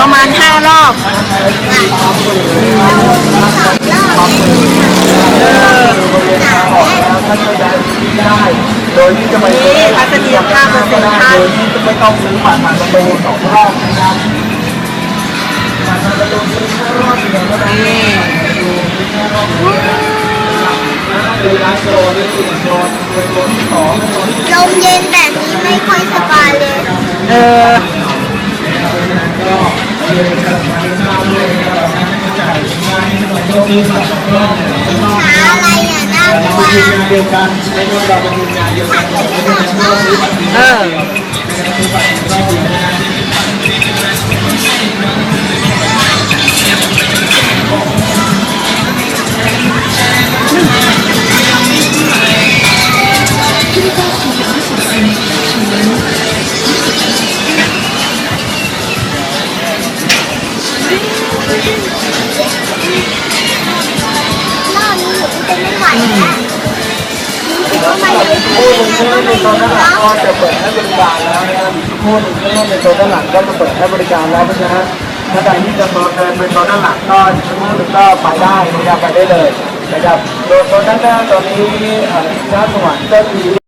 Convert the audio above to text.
ประมาณห้ารอบโดยที่จะไปนี่ทัศนียภาพมันเป็นท่าโดยที่จะไม่ต้องซื้อผ่านผ่านประตูสองรอบนะครับผ่านประตูซื้อแค่รอบเดียวเท่านั้นนี่คือร้านโซนนี่คือโซนโซนที่สอ งโซนที่ลมเย็นแบบนี้ไม่ค่อยสบายเลยเออหาอะไรอะน่ากลัวทีมงานเดียวกันในนเราเป็นทีมงานเดียวกันเออร ม่ไหวแล้วทำไมเลยคู่หนึ่งก็ในโซนด้านหลังก็จะเปิดให้บริการแล้วนะครับคู่หนึ่งก็ในโซนด้านหลังก็จะเปิดให้บริการแล้วเพราะฉะนั้นถ้าใครที่จะเดินไปโซนด้านหลังก็คู่หนึ่งก็ไปได้นะครับไปได้เลยนะครับโดยโซนด้านหน้าตอนนี้อ่อที่ร้านสวรรค์ก็คือ